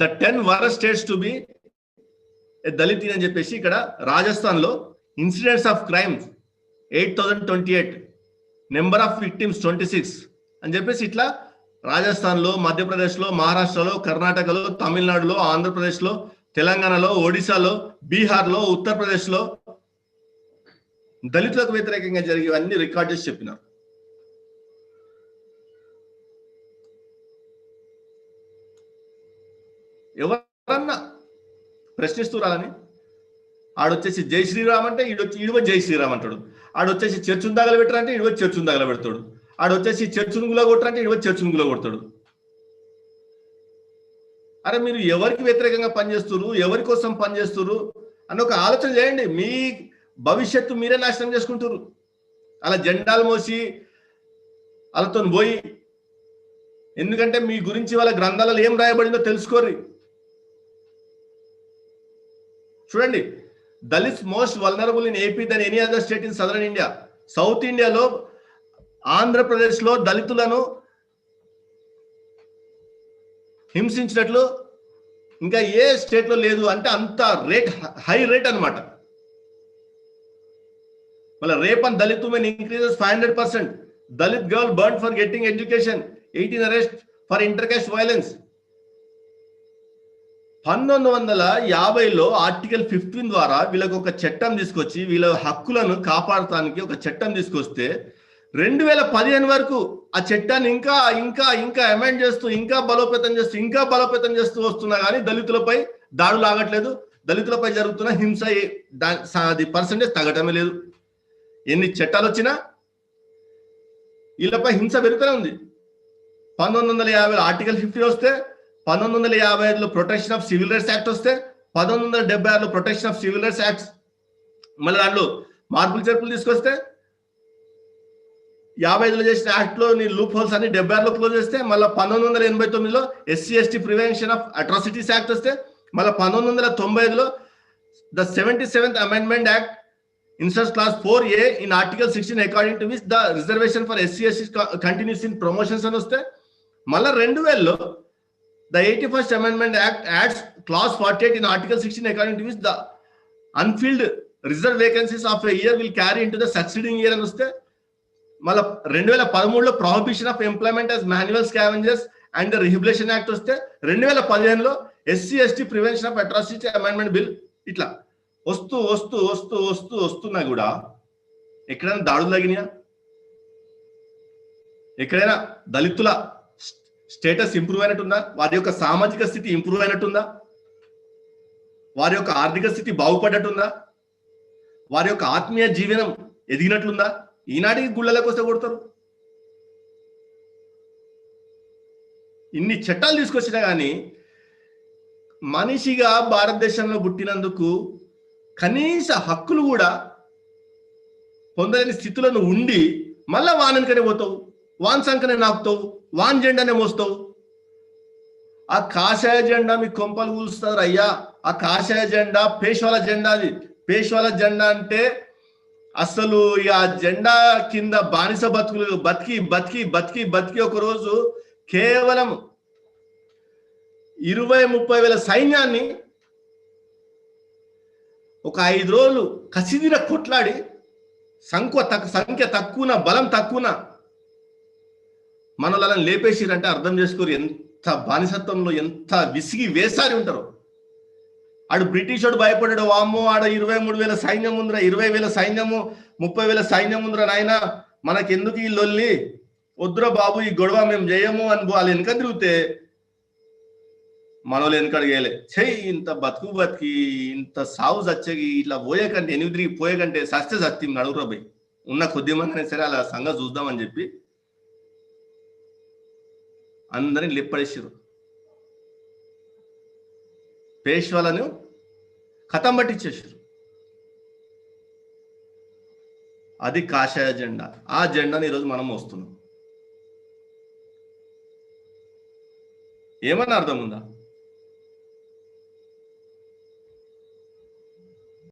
The ten worst states to be Dalit అని చెప్పేసి ఇక్కడ రాజస్థాన్లో incidents of crime eight thousand twenty eight number of victims twenty six అని చెప్పేసి ఇట్లా రాజస్థాన్లో మధ్యప్రదేశ్లో మహారాష్ట్రలో కర్ణాటకలో తమిళనాడులో ఆంధ్రప్రదేశ్లో తెలంగాణలో ఒడిశాలో బీహార్లో ఉత్తరప్రదేశ్లో దళితులకు వ్యతిరేకంగా జరిగేవన్నీ రికార్డ్ చేసి చెప్పినారు. ఎవరన్నా ప్రశ్నిస్తూ ఆడొచ్చేసి జై శ్రీరామ్ అంటే ఈడొచ్చి ఈడువ జై శ్రీరామ్ అంటాడు. ఆడొచ్చేసి చర్చును తగల పెట్టారంటే ఈడువ చర్చును తగల పెడతాడు ఆడొచ్చేసి చర్చును గుల కొట్టారంటే ఈడువ చర్చును గుల కొడతాడు. అరే మీరు ఎవరికి వ్యతిరేకంగా పనిచేస్తున్నారు ఎవరి కోసం పనిచేస్తున్నారు అని ఒక ఆలోచన చేయండి. మీ భవిష్యత్తు మీరే నాశనం చేసుకుంటారు అలా జెండాలు మోసి వాళ్ళతో పోయి. ఎందుకంటే మీ గురించి వాళ్ళ గ్రంథాలలో ఏం రాయబడిందో తెలుసుకోర్రి. చూడండి Dalits most vulnerable in AP than any other state in southern India south ఇండియాలో ఆంధ్రప్రదేశ్లో దళితులను హింసించినట్లు ఇంకా ఏ స్టేట్లో లేదు అంటే అంత రేట్ హై రేట్ అన్నమాట. మళ్ళీ rape and Dalit women increases five hundred percent Dalit girl burn for getting education eighteen arrest for intercaste violence పంతొమ్మిది వందల యాభైలో ఆర్టికల్ ఫిఫ్టీన్ ద్వారా వీళ్ళకు ఒక చట్టం తీసుకొచ్చి వీళ్ళ హక్కులను కాపాడటానికి ఒక చట్టం తీసుకొస్తే రెండు వేల పదిహేను వరకు ఆ చట్టాన్ని ఇంకా ఇంకా ఇంకా అమెండ్ చేస్తూ ఇంకా బలోపేతం చేస్తూ ఇంకా బలోపేతం చేస్తూ వస్తున్నా కానీ దళితులపై దాడులు ఆగట్లేదు. దళితులపై జరుగుతున్న హింస అది పర్సంటేజ్ తగ్గటమే లేదు. ఎన్ని చట్టాలు వచ్చినా వీళ్ళపై హింస పెరుగుతూనే ఉంది. పంతొమ్మిది వందల యాభైలో ఆర్టికల్ ఫిఫ్టీ వస్తే పంతొమ్మిది వందల యాభై ఐదులో protection of civil rights act వస్తే పంతొమ్మిది వందల డెబ్బై ఆరులో protection of civil rights act మళ్ళీ దాంట్లో మార్పులు చేర్పులు తీసుకొస్తే యాభై ఐదులో చేసిన యాక్ట్లో నీ లూప్ హోల్స్ అన్ని డెబ్బై ఆరులో క్లోజ్ చేస్తే మళ్ళీ పంతొమ్మిది వందల ఎనభై తొమ్మిదిలో SC ST prevention of atrocities act వస్తే మళ్ళీ పంతొమ్మిది వందల తొంభై ఐదులో the seventy seventh amendment act inserts clause four A in article sixteen according to which the reservation for SC ST continues in promotions అని వస్తే మళ్ళీ రెండు వేలలో the eighty first amendment act adds clause forty eight in article sixteen according to which the unfilled reserve vacancies of a year will carry into the succeeding year అని వస్తే మళ్ళీ రెండు వేల పదమూడులో prohibition of employment as manual scavengers and rehabilitation act వస్తే రెండు వేల పదిహేనులో SC ST prevention of atrocity amendment bill ఇట్లా వస్తూ వస్తూ వస్తూ వస్తూ వస్తున్నా కూడా ఎక్కడైనా దాడులు తగినాయా? ఎక్కడైనా దళితుల స్టేటస్ ఇంప్రూవ్ అయినట్టుందా? వారి యొక్క సామాజిక స్థితి ఇంప్రూవ్ అయినట్టుందా? వారి యొక్క ఆర్థిక స్థితి బాగుపడ్డట్టుందా? వారి యొక్క ఆత్మీయ జీవనం ఎదిగినట్లుందా? ఈనాటికి గుళ్ళలోకి వస్తే కొడతారు. ఇన్ని చట్టాలు తీసుకొచ్చినా కానీ మనిషిగా భారతదేశంలో పుట్టినందుకు కనీస హక్కులు కూడా పొందలేని స్థితులను ఉండి మళ్ళా వాననికనే పోతావు. వాన్ సంకనే నాకుతావు వాన్ జెండానే మోస్తావు. ఆ కాషాయ జెండా మీ కొంపలు కూలుస్తారు అయ్యా. ఆ కాషాయ జెండా పేష్వాల జెండా అది. పేష్వాల జెండా అంటే అసలు ఆ జెండా కింద బానిస బతుకులు బతికి బతికి బతికి బతికి ఒక రోజు కేవలం ఇరవై ముప్పై వేల సైన్యాన్ని ఒక ఐదు రోజులు కసిదిర కొట్లాడి సంఖ్య తక్కువ సంఖ్య తక్కువన బలం తక్కువన మనలను లేపేసిరంటే అర్థం చేసుకోరు. ఎంత బానిసత్వంలో ఎంత విసిగి వేసారి ఉంటారు. ఆడు బ్రిటిష్ వాడు భయపడాడు వామ్మో ఆడ ఇరవై మూడు వేల సైన్యం ఉందిరా ఇరవై వేల సైన్యము ముప్పై వేల సైన్యం ఉందిరా నాయన మనకెందుకు ఈ లొల్లి? వద్దురా బాబు ఈ గొడవ మేము చేయము అని వాళ్ళు వెనక తిరిగితే మనోళ్ళు వెనక అడిగేయలే చెయ్యి ఇంత బతుకు బతికి ఇంత సాగు చచ్చగి ఇట్లా పోయేకంటే ఎనిమిది తిరిగి పోయేకంటే సస్తే సత్యం నడుగురా పోయి ఉన్న కొద్ది మంది సరే అలా సంగ చూద్దామని చెప్పి అందరిని లిప్పడేసారు పేష్వాలను కథం పట్టించేసారు అది కాషాయ జెండా. ఆ జెండాని ఈరోజు మనం వస్తున్నాం ఏమన్నా అర్థం ఉందా?